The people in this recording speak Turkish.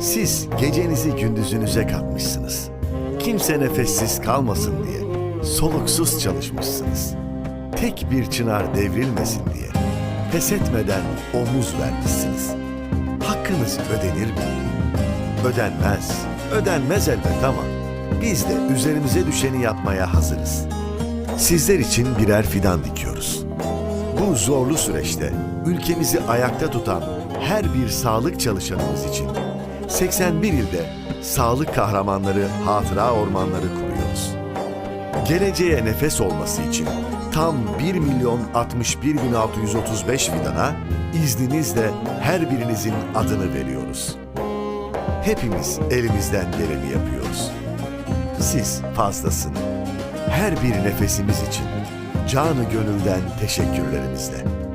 Siz gecenizi gündüzünüze katmışsınız. Kimse nefessiz kalmasın diye soluksuz çalışmışsınız. Tek bir çınar devrilmesin diye pes etmeden omuz vermişsiniz. Hakkınız ödenir mi? Ödenmez. Ödenmez elbet ama biz de üzerimize düşeni yapmaya hazırız. Sizler için birer fidan dikiyoruz. Bu zorlu süreçte ülkemizi ayakta tutan her bir sağlık çalışanımız için 81 ilde sağlık kahramanları hatıra ormanları kuruyoruz. Geleceğe nefes olması için tam 1 milyon 61 bin 635 fidana izninizle her birinizin adını veriyoruz. Hepimiz elimizden geleni yapıyoruz. Siz fazlasını. Her bir nefesimiz için canı gönülden teşekkürlerimizle.